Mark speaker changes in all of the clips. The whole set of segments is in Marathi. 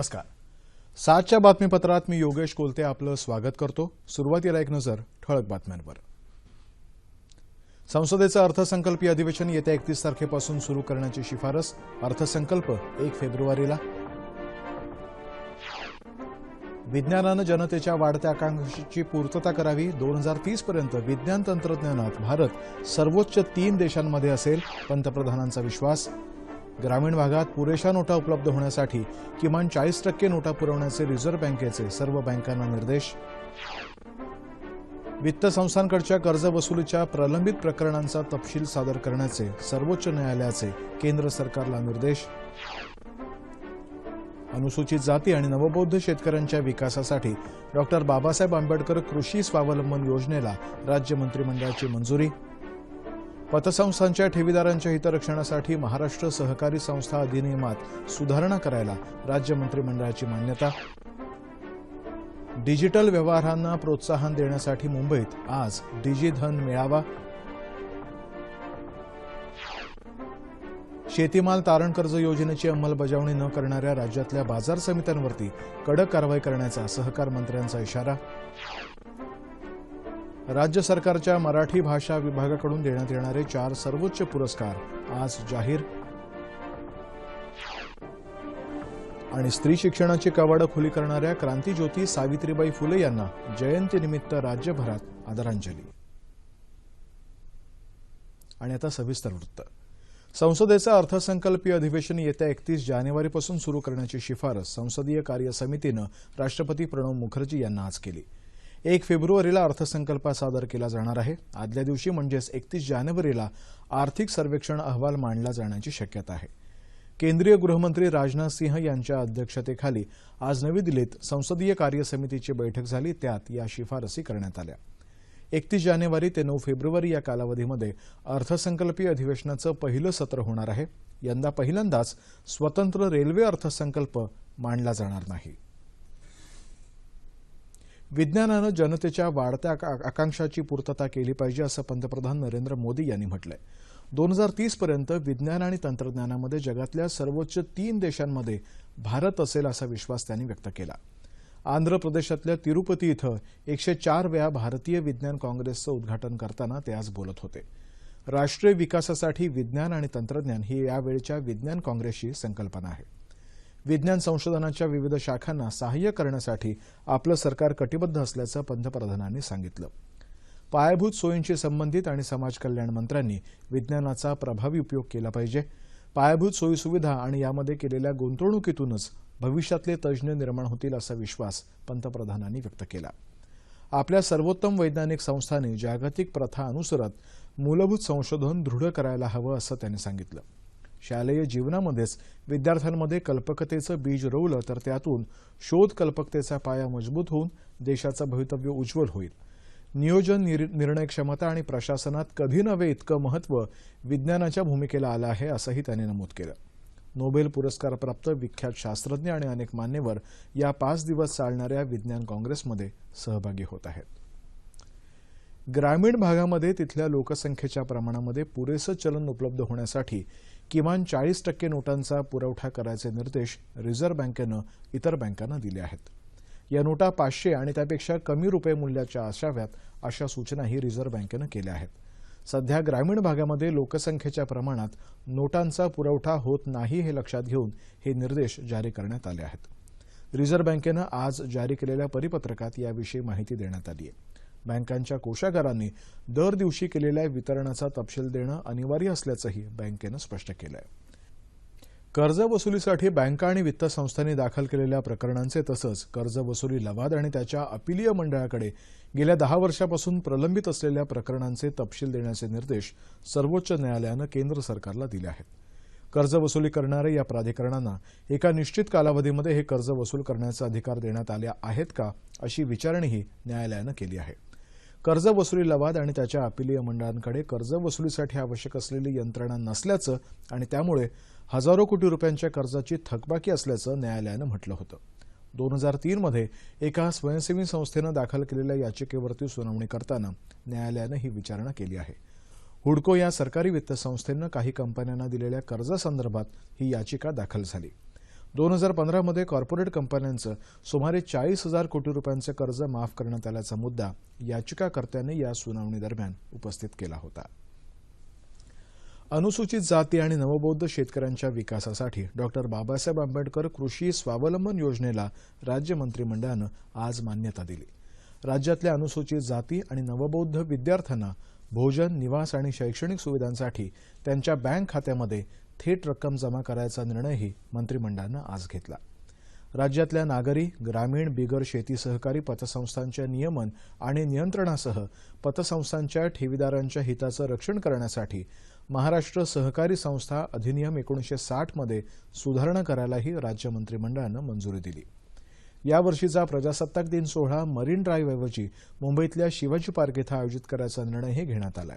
Speaker 1: नमस्कार सातच्या बातमीपत्रात मी योगेश कोलते आपलं स्वागत करतो सुरुवातीला एक नजर ठळक बातम्यांवर संसदेचं अर्थसंकल्पीय अधिवेशन येत्या एकतीस तारखेपासून सुरू करण्याची शिफारस अर्थसंकल्प एक फेब्रुवारीला विज्ञानानं जनतेच्या वाढत्या आकांक्षेची पूर्तता करावी दोन हजार तीस पर्यंत विज्ञान तंत्रज्ञानात भारत सर्वोच्च तीन देशांमध्ये असेल पंतप्रधानांचा विश्वास ग्रामीण भागात पुरेशा नोटा उपलब्ध होण्यासाठी किमान चाळीस टक्के नोटा पुरवण्याचे रिझर्व्ह बँकेचे सर्व बँकांना निर्देश वित्त संस्थांकडच्या कर्ज वसुलीच्या प्रलंबित प्रकरणांचा तपशील सादर करण्याचे सर्वोच्च न्यायालयाचे केंद्र सरकारला निर्देश अनुसूचित जाती आणि नवबौद्ध शेतकऱ्यांच्या विकासासाठी डॉक्टर बाबासाहेब आंबेडकर कृषी स्वावलंबन योजनेला राज्य मंत्रिमंडळाची मंजुरी पतसंस्थांच्या ठेवीदारांच्या हितरक्षणासाठी महाराष्ट्र सहकारी संस्था अधिनियमात सुधारणा करायला राज्य मंत्रिमंडळाची मान्यता डिजिटल व्यवहारांना प्रोत्साहन देण्यासाठी मुंबईत आज डिजिधन मेळावा शेतीमाल तारण कर्ज योजनेची अंमलबजावणी न करणाऱ्या राज्यातल्या बाजार समित्यांवरती कडक कारवाई करण्याचा सहकार मंत्र्यांचा इशारा राज्य सरकारच्या मराठी भाषा विभागाकडून देण्यात येणारे चार सर्वोच्च पुरस्कार आज जाहीर आणि स्त्री शिक्षणाची कवाडं खुली करणाऱ्या क्रांतीज्योती सावित्रीबाई फुले यांना जयंतीनिमित्त राज्यभरात आदरांजली आणि आता सविस्तर वृत्त संसदेचं अर्थसंकल्पीय अधिवेशन येत्या एकतीस जानेवारीपासून सुरू करण्याची शिफारस संसदीय कार्य समितीनं राष्ट्रपती प्रणव मुखर्जी यांना आज केली एक फेब्रुवारीला अर्थसंकल्प सादर केला जाणार आहे आदल्या दिवशी म्हणजेच एकतीस जानेवारीला आर्थिक सर्वेक्षण अहवाल मांडला जाण्याची शक्यता आहे केंद्रीय गृहमंत्री राजनाथ सिंह यांच्या अध्यक्षतेखाली आज नवी दिल्लीत संसदीय कार्य समितीची बैठक झाली त्यात या शिफारसी करण्यात आल्या एकतीस जानेवारी ते नऊ फेब्रुवारी या कालावधीमध्ये अर्थसंकल्पीय अधिवेशनाचं पहिलं सत्र होणार आहे यंदा पहिल्यांदाच स्वतंत्र रेल्वे अर्थसंकल्प मांडला जाणार नाही विज्ञानानं जनतेच्या वाढत्या आकांक्षाची पूर्तता केली पाहिजे असं पंतप्रधान नरेंद्र मोदी यांनी म्हटलंय दोन हजार पर्यंत विज्ञान आणि तंत्रज्ञानामध्ये जगातल्या सर्वोच्च तीन देशांमध्ये भारत असेल असा विश्वास त्यांनी व्यक्त केला आंध्र प्रदेशातल्या तिरुपती इथं एकशे चार वेळा भारतीय विज्ञान काँग्रेसचं उद्घाटन करताना ते आज बोलत होते राष्ट्रीय विकासासाठी विज्ञान आणि तंत्रज्ञान ही यावेळच्या विज्ञान काँग्रेसची संकल्पना आहे विज्ञान संशोधनाच्या विविध शाखांना सहाय्य करण्यासाठी आपलं सरकार कटिबद्ध असल्याचं पंतप्रधानांनी सांगितलं पायाभूत सोयींशी संबंधित आणि समाज कल्याण मंत्र्यांनी विज्ञानाचा प्रभावी उपयोग केला पाहिजे पायाभूत सोयीसुविधा आणि यामध्ये केलेल्या गुंतवणुकीतूनच भविष्यातले तज्ज्ञ निर्माण होतील असा विश्वास पंतप्रधानांनी व्यक्त केला आपल्या सर्वोत्तम वैज्ञानिक संस्थांनी जागतिक प्रथा अनुसरत मूलभूत संशोधन दृढ करायला हवं असं त्यांनी सांगितलं शालेय जीवनामध्येच विद्यार्थ्यांमध्ये कल्पकतेचं बीज रोवलं तर त्यातून शोध कल्पकतेचा पाया मजबूत होऊन देशाचं भवितव्य उज्ज्वल होईल नियोजन निर्णय क्षमता आणि प्रशासनात कधी नव्हे इतकं महत्त्व विज्ञानाच्या भूमिकेला आलं आहे असंही त्यांनी नमूद केलं नोबेल पुरस्कारप्राप्त विख्यात शास्त्रज्ञ आणि अनेक मान्यवर या पाच दिवस चालणाऱ्या विज्ञान काँग्रेसमध्ये सहभागी होत आहेत ग्रामीण भागामध्ये तिथल्या लोकसंख्येच्या प्रमाणामध्ये पुरेसं चलन उपलब्ध होण्यासाठी किमान चाळीस टक्के नोटांचा पुरवठा करायचे निर्देश रिझर्व्ह बँकेनं इतर बँकांना दिले आहेत या नोटा पाचशे आणि त्यापेक्षा कमी रुपये मूल्याच्या असाव्यात अशा सूचनाही रिझर्व्ह बँकेनं केल्या आहेत सध्या ग्रामीण भागामध्ये लोकसंख्येच्या प्रमाणात नोटांचा पुरवठा होत नाही हे लक्षात घेऊन हे निर्देश जारी करण्यात आले आहेत रिझर्व्ह बँकेनं आज जारी केलेल्या परिपत्रकात याविषयी माहिती देण्यात आली आहे बँकांच्या कोषागारांनी दर दिवशी केलेल्या वितरणाचा तपशील देणं अनिवार्य असल्याचंही बँकेनं स्पष्ट केलं आहे कर्ज वसुलीसाठी बँका आणि वित्त संस्थांनी दाखल केलेल्या प्रकरणांचे तसंच कर्ज वसुली लवाद आणि त्याच्या अपिलीय मंडळाकडे गेल्या दहा वर्षापासून प्रलंबित असलेल्या प्रकरणांचे तपशील देण्याचे निर्देश सर्वोच्च न्यायालयानं केंद्र सरकारला दिले आहेत कर्ज वसुली करणाऱ्या या प्राधिकरणांना एका निश्चित कालावधीमध्ये हे कर्ज वसूल करण्याचा अधिकार देण्यात आले आहेत का अशी विचारणीही न्यायालयानं केली आहे वसुली लवाद आणि त्याच्या अपिलीय मंडळांकडे कर्ज वसुलीसाठी आवश्यक असलेली यंत्रणा नसल्याचं आणि त्यामुळे हजारो कोटी रुपयांच्या कर्जाची थकबाकी असल्याचं न्यायालयानं म्हटलं होतं दोन हजार तीनमध्ये एका स्वयंसेवी संस्थेनं दाखल केलेल्या याचिकेवरती सुनावणी करताना न्यायालयानं ही विचारणा केली आहे हुडको या सरकारी वित्त संस्थेनं काही कंपन्यांना दिलेल्या कर्जासंदर्भात ही याचिका दाखल झाली दोन हजार पंधरामध्ये कॉर्पोरेट कंपन्यांचं सुमारे चाळीस हजार कोटी रुपयांचं कर्ज माफ करण्यात आल्याचा मुद्दा याचिकाकर्त्यांनी या दरम्यान उपस्थित केला होता अनुसूचित जाती आणि नवबौद्ध शेतकऱ्यांच्या विकासासाठी डॉक्टर बाबासाहेब आंबेडकर कृषी स्वावलंबन योजनेला राज्य मंत्रिमंडळानं आज मान्यता दिली राज्यातल्या अनुसूचित जाती आणि नवबौद्ध विद्यार्थ्यांना भोजन निवास आणि शैक्षणिक सुविधांसाठी त्यांच्या बँक खात्यामध्ये थेट रक्कम जमा करायचा निर्णयही मंत्रिमंडळानं आज घेतला राज्यातल्या नागरी ग्रामीण बिगर शेती सहकारी पतसंस्थांच्या नियमन आणि नियंत्रणासह पतसंस्थांच्या ठेवीदारांच्या हिताचं रक्षण करण्यासाठी महाराष्ट्र सहकारी संस्था अधिनियम एकोणीसशे साठमध्ये सुधारणा करायलाही राज्य मंत्रिमंडळानं मंजुरी दिली यावर्षीचा प्रजासत्ताक दिन सोहळा मरीन ड्राईव्हऐवजी मुंबईतल्या शिवाजी पार्क इथं आयोजित करायचा निर्णयही घेण्यात आला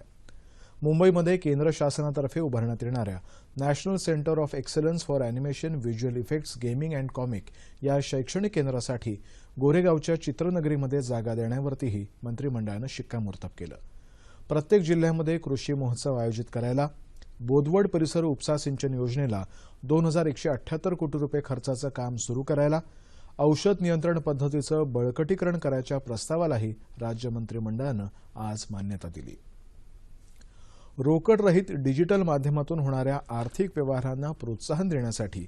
Speaker 1: मुंबईमध्ये केंद्र शासनातर्फे उभारण्यात येणाऱ्या national centre of excellence for animation visual effects gaming and comic या शैक्षणिक केंद्रासाठी गोरेगावच्या चित्रनगरीमध्ये जागा देण्यावरतीही मंत्रिमंडळानं शिक्कामोर्तब केलं प्रत्येक जिल्ह्यामध्ये कृषी महोत्सव आयोजित करायला बोदवड परिसर उपसा सिंचन योजनेला दोन हजार एकशे अठ्ठ्याहत्तर कोटी रुपये खर्चाचं काम सुरू करायला औषध नियंत्रण पद्धतीचं बळकटीकरण करायच्या प्रस्तावालाही राज्य मंत्रिमंडळानं आज मान्यता दिली रोकडरहित डिजिटल माध्यमातून होणाऱ्या आर्थिक व्यवहारांना प्रोत्साहन देण्यासाठी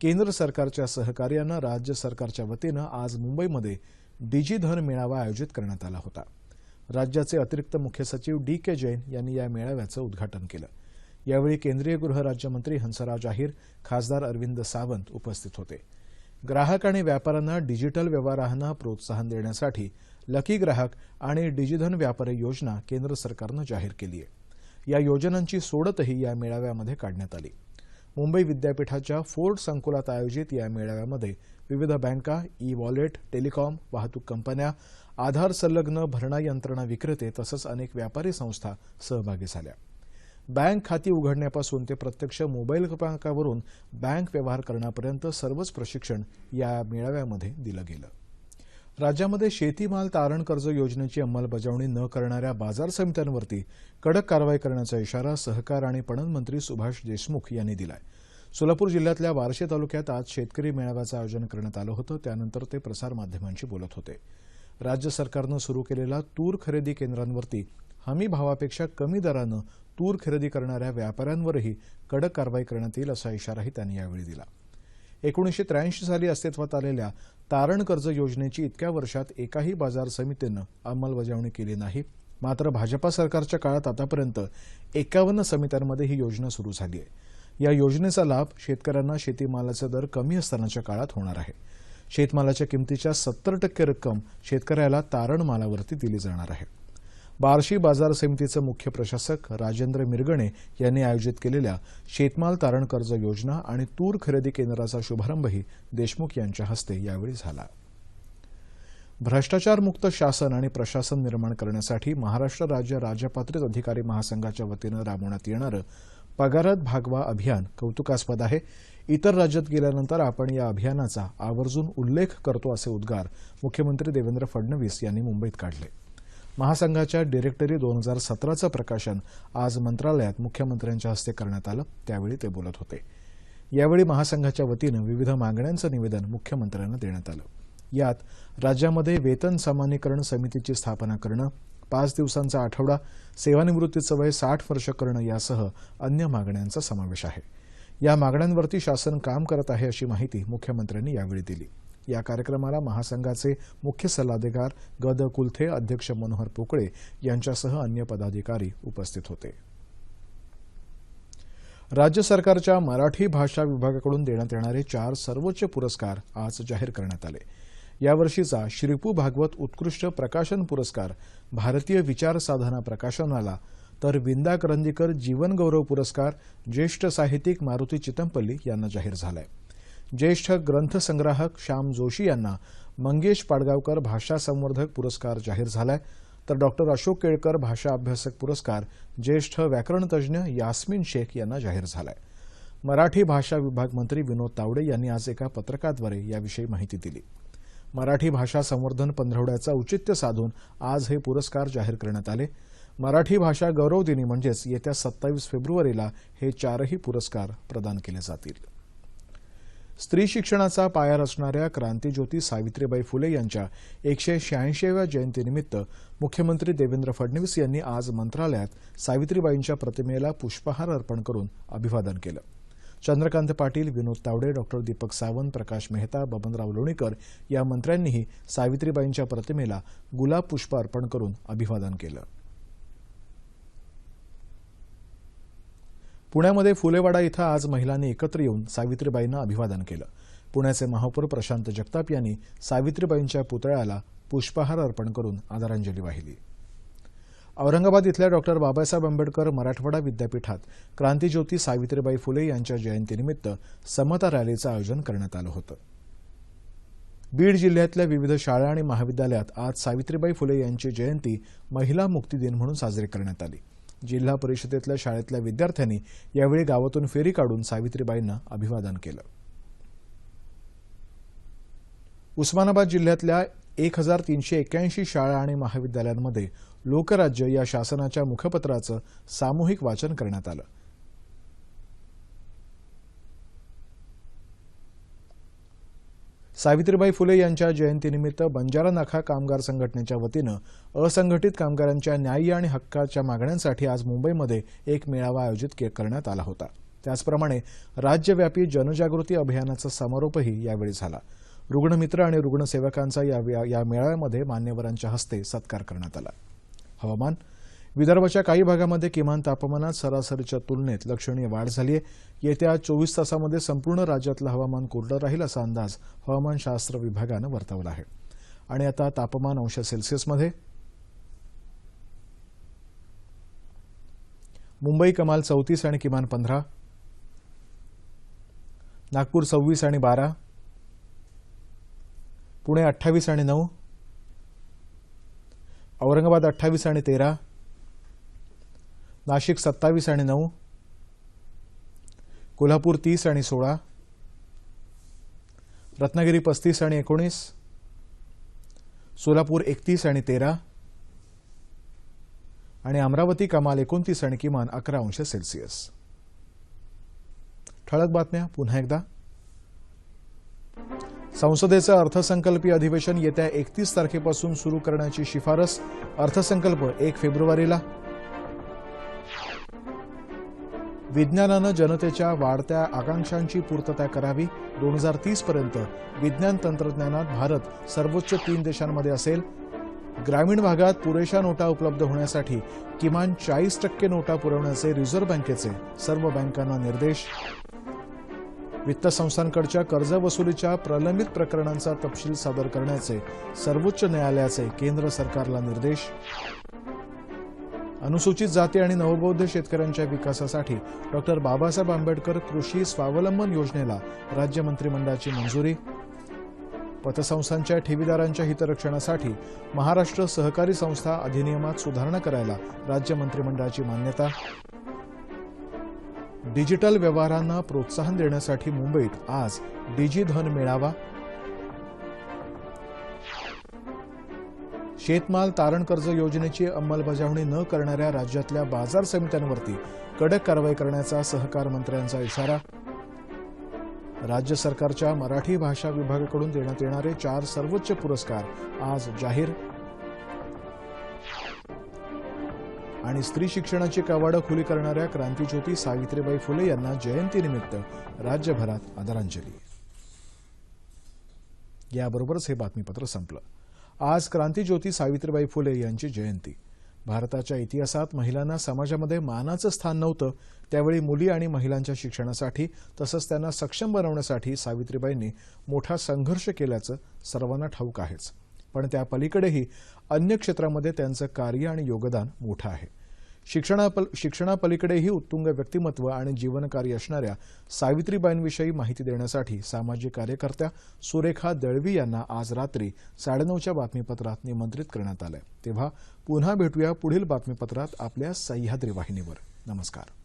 Speaker 1: केंद्र सरकारच्या सहकार्यानं राज्य सरकारच्या वतीनं आज मुंबईमध्ये धन मेळावा आयोजित करण्यात आला होता राज्याचे अतिरिक्त मुख्य सचिव डी के जैन यांनी या मेळाव्याचं उद्घाटन केलं यावेळी केंद्रीय गृहराज्यमंत्री हंसराज अहिर खासदार अरविंद सावंत उपस्थित होते ग्राहक आणि व्यापाऱ्यांना डिजिटल व्यवहारांना प्रोत्साहन देण्यासाठी लकी ग्राहक आणि डिजिधन व्यापारी योजना केंद्र सरकारनं जाहीर केली आहे या योजनांची सोडतही या मेळाव्यामध्ये काढण्यात आली मुंबई विद्यापीठाच्या फोर्ट संकुलात आयोजित या मेळाव्यामध्ये विविध बँका ई वॉलेट टेलिकॉम वाहतूक कंपन्या आधार संलग्न भरणा यंत्रणा विक्रेते तसंच अनेक व्यापारी संस्था सहभागी झाल्या बँक खाती उघडण्यापासून ते प्रत्यक्ष मोबाईल क्रमांकावरून बँक व्यवहार करण्यापर्यंत सर्वच प्रशिक्षण या मेळाव्यामध्ये दिलं गेलं राज्यामध्ये शेतीमाल तारण कर्ज योजनेची अंमलबजावणी न करणाऱ्या बाजार समित्यांवरती कडक कारवाई करण्याचा इशारा सहकार आणि पणन मंत्री सुभाष देशमुख यांनी दिला सोलापूर जिल्ह्यातल्या वारशे तालुक्यात आज शेतकरी मेळाव्याचं आयोजन करण्यात आलं होतं त्यानंतर ते प्रसारमाध्यमांशी बोलत होते राज्य सरकारनं सुरू केलेला तूर खरेदी केंद्रांवरती हमी भावापेक्षा कमी दरानं तूर खरेदी करणाऱ्या व्यापाऱ्यांवरही कडक कारवाई करण्यात येईल असा इशाराही त्यांनी यावेळी दिला एकोणीसशे त्र्याऐंशी साली अस्तित्वात आलेल्या तारण कर्ज योजनेची इतक्या वर्षात एकाही बाजार समितीनं अंमलबजावणी केली नाही मात्र भाजपा सरकारच्या काळात आतापर्यंत एकावन्न समित्यांमध्ये ही योजना सुरू झाली आहे या योजनेचा लाभ शेतकऱ्यांना शेतीमालाचा दर कमी असतानाच्या काळात होणार आहे शेतमालाच्या किमतीच्या सत्तर टक्के रक्कम शेतकऱ्याला तारण मालावरती दिली जाणार आहे बार्शी बाजार समितीचं मुख्य प्रशासक राजेंद्र मिरगणे यांनी आयोजित केलेल्या शेतमाल तारण कर्ज योजना आणि तूर खरेदी केंद्राचा शुभारंभही देशमुख यांच्या हस्ते यावेळी झाला भ्रष्टाचारमुक्त शासन आणि प्रशासन निर्माण करण्यासाठी महाराष्ट्र राज्य राजपात्रित अधिकारी महासंघाच्या वतीनं राबवण्यात येणारं पगारात भागवा अभियान कौतुकास्पद आहे इतर राज्यात गेल्यानंतर आपण या अभियानाचा आवर्जून उल्लेख करतो असे उद्गार मुख्यमंत्री देवेंद्र फडणवीस यांनी मुंबईत काढले महासंघाच्या डिरेक्टरी दोन हजार सतराचं प्रकाशन आज मंत्रालयात मुख्यमंत्र्यांच्या हस्ते करण्यात आलं त्यावेळी ते बोलत होते यावेळी महासंघाच्या वतीनं विविध मागण्यांचं निवेदन मुख्यमंत्र्यांना देण्यात आलं यात राज्यामध्ये वेतन सामान्यीकरण समितीची स्थापना करणं पाच दिवसांचा आठवडा सेवानिवृत्तीचं वय साठ वर्ष करणं यासह अन्य मागण्यांचा समावेश आहे या मागण्यांवरती शासन काम करत आहे अशी माहिती मुख्यमंत्र्यांनी यावेळी दिली या कार्यक्रमाला महासंघाचे मुख्य सल्लाधिकार गद कुलथे अध्यक्ष मनोहर पोकळे यांच्यासह अन्य पदाधिकारी उपस्थित होते राज्य सरकारच्या मराठी भाषा विभागाकडून देण्यात येणारे चार सर्वोच्च पुरस्कार आज जाहीर करण्यात आले यावर्षीचा श्रीपू भागवत उत्कृष्ट प्रकाशन पुरस्कार भारतीय विचार साधना प्रकाशनाला तर विंदा करंदीकर जीवनगौरव पुरस्कार ज्येष्ठ साहित्यिक मारुती चितंपल्ली यांना जाहीर झाला आहे ज्येष्ठ ग्रंथसंग्राहक श्याम जोशी यांना मंगेश पाडगावकर भाषा संवर्धक पुरस्कार जाहीर झालाय तर डॉक्टर अशोक केळकर भाषा अभ्यासक पुरस्कार ज्येष्ठ व्याकरणतज्ज्ञ यास्मिन शेख यांना जाहीर झालाय मराठी भाषा विभाग मंत्री विनोद तावडे यांनी आज एका पत्रकाद्वारे याविषयी माहिती दिली मराठी भाषा संवर्धन पंधरवड्याचं औचित्य साधून आज हे पुरस्कार जाहीर करण्यात आले मराठी भाषा गौरव दिनी म्हणजेच येत्या सत्तावीस फेब्रुवारीला हे चारही पुरस्कार प्रदान केले जातील स्त्री शिक्षणाचा पाया रचणाऱ्या क्रांतीज्योती सावित्रीबाई फुले यांच्या एकशे शहाऐंशीव्या जयंतीनिमित्त मुख्यमंत्री देवेंद्र फडणवीस यांनी आज मंत्रालयात सावित्रीबाईंच्या प्रतिमेला पुष्पहार अर्पण करून अभिवादन केलं चंद्रकांत पाटील विनोद तावडे डॉक्टर दीपक सावंत प्रकाश मेहता बबनराव लोणीकर या मंत्र्यांनीही सावित्रीबाईंच्या प्रतिमेला गुलाब पुष्प अर्पण करून अभिवादन केलं पुण्यामध्ये फुलेवाडा इथं आज महिलांनी एकत्र येऊन सावित्रीबाईंना अभिवादन केलं पुण्याचे महापौर प्रशांत जगताप यांनी सावित्रीबाईंच्या पुतळ्याला पुष्पहार अर्पण करून आदरांजली वाहिली औरंगाबाद इथल्या डॉक्टर बाबासाहेब आंबेडकर मराठवाडा विद्यापीठात क्रांतीज्योती सावित्रीबाई फुले यांच्या जयंतीनिमित्त समता रॅलीचं आयोजन करण्यात आलं होतं बीड जिल्ह्यातल्या विविध शाळा आणि महाविद्यालयात आज सावित्रीबाई फुले यांची जयंती महिला मुक्ती दिन म्हणून साजरी करण्यात आली जिल्हा परिषदेतल्या शाळेतल्या विद्यार्थ्यांनी यावेळी गावातून फेरी काढून सावित्रीबाईंना अभिवादन केलं उस्मानाबाद जिल्ह्यातल्या एक हजार तीनशे एक्क्याऐंशी शाळा आणि महाविद्यालयांमध्ये लोकराज्य या शासनाच्या मुखपत्राचं सामूहिक वाचन करण्यात आलं सावित्रीबाई फुले यांच्या जयंतीनिमित्त बंजारा नाखा कामगार संघटनेच्या वतीनं असंघटित कामगारांच्या न्याय्य आणि हक्काच्या मागण्यांसाठी आज मुंबईमध्ये एक मेळावा आयोजित करण्यात आला होता त्याचप्रमाणे राज्यव्यापी जनजागृती अभियानाचा समारोपही यावेळी झाला रुग्णमित्र आणि रुग्णसेवकांचा या या मेळाव्यामध्ये मान्यवरांच्या हस्ते सत्कार करण्यात आला हवामान विदर्भाच्या काही भागामध्ये किमान तापमानात सरासरीच्या तुलनेत लक्षणीय वाढ झाली आहे येत्या चोवीस तासामध्ये संपूर्ण राज्यातलं हवामान कोरडं राहील असा अंदाज हवामानशास्त्र विभागानं वर्तवला आहे आणि आता तापमान अंश सेल्सिअसमध्ये मुंबई कमाल चौतीस आणि किमान पंधरा नागपूर सव्वीस आणि बारा पुणे अठ्ठावीस आणि नऊ औरंगाबाद अठ्ठावीस आणि तेरा नाशिक सत्तावीस आणि नऊ कोल्हापूर तीस आणि सोळा रत्नागिरी पस्तीस आणि एकोणीस सोलापूर एकतीस आणि तेरा आणि अमरावती कमाल एकोणतीस आणि किमान अकरा अंश सेल्सिअस ठळक बातम्या पुन्हा एकदा संसदेचं अर्थसंकल्पीय अधिवेशन येत्या एकतीस तारखेपासून सुरू करण्याची शिफारस अर्थसंकल्प एक फेब्रुवारीला विज्ञानानं जनतेच्या वाढत्या आकांक्षांची पूर्तता करावी दोन हजार पर्यंत विज्ञान तंत्रज्ञानात भारत सर्वोच्च तीन देशांमध्ये असेल ग्रामीण भागात पुरेशा नोटा उपलब्ध होण्यासाठी किमान चाळीस टक्के नोटा पुरवण्याचे रिझर्व्ह बँकेचे सर्व बँकांना निर्देश वित्त संस्थांकडच्या वसुलीच्या प्रलंबित प्रकरणांचा तपशील सादर करण्याचे सर्वोच्च न्यायालयाचे केंद्र सरकारला निर्देश अनुसूचित जाती आणि नवबौद्ध शेतकऱ्यांच्या विकासासाठी डॉक्टर बाबासाहेब आंबेडकर कृषी स्वावलंबन योजनेला राज्य मंत्रिमंडळाची मंजुरी पतसंस्थांच्या ठेवीदारांच्या हितरक्षणासाठी महाराष्ट्र सहकारी संस्था अधिनियमात सुधारणा करायला राज्य मंत्रिमंडळाची मान्यता डिजिटल व्यवहारांना प्रोत्साहन देण्यासाठी मुंबईत आज डिजी धन मेळावा शेतमाल तारण कर्ज योजनेची अंमलबजावणी न करणाऱ्या राज्यातल्या बाजार समित्यांवरती कडक कारवाई करण्याचा सहकार मंत्र्यांचा इशारा राज्य सरकारच्या मराठी भाषा विभागाकडून देण्यात येणारे चार सर्वोच्च पुरस्कार आज जाहीर आणि स्त्री शिक्षणाची कवाडं खुली करणाऱ्या क्रांतीज्योती सावित्रीबाई फुले यांना जयंतीनिमित्त राज्यभरात आदरांजली याबरोबरच हे बातमीपत्र संपलं आज क्रांतीज्योती सावित्रीबाई फुले यांची जयंती भारताच्या इतिहासात महिलांना समाजामध्ये मानाचं स्थान नव्हतं त्यावेळी मुली आणि महिलांच्या शिक्षणासाठी तसंच त्यांना सक्षम बनवण्यासाठी सावित्रीबाईंनी मोठा संघर्ष केल्याचं सर्वांना ठाऊक आहेच पण त्या पलीकडेही अन्य क्षेत्रामध्ये त्यांचं कार्य आणि योगदान मोठं आहे शिक्षणापल शिक्षणापलीकडेही उत्तुंग व्यक्तिमत्व आणि जीवनकार्य असणाऱ्या सावित्रीबाईंविषयी माहिती देण्यासाठी सामाजिक कार्यकर्त्या सुरेखा दळवी यांना आज रात्री साडेनऊच्या बातमीपत्रात निमंत्रित करण्यात आलं तेव्हा पुन्हा भेटूया पुढील बातमीपत्रात आपल्या सह्याद्री वाहिनीवर नमस्कार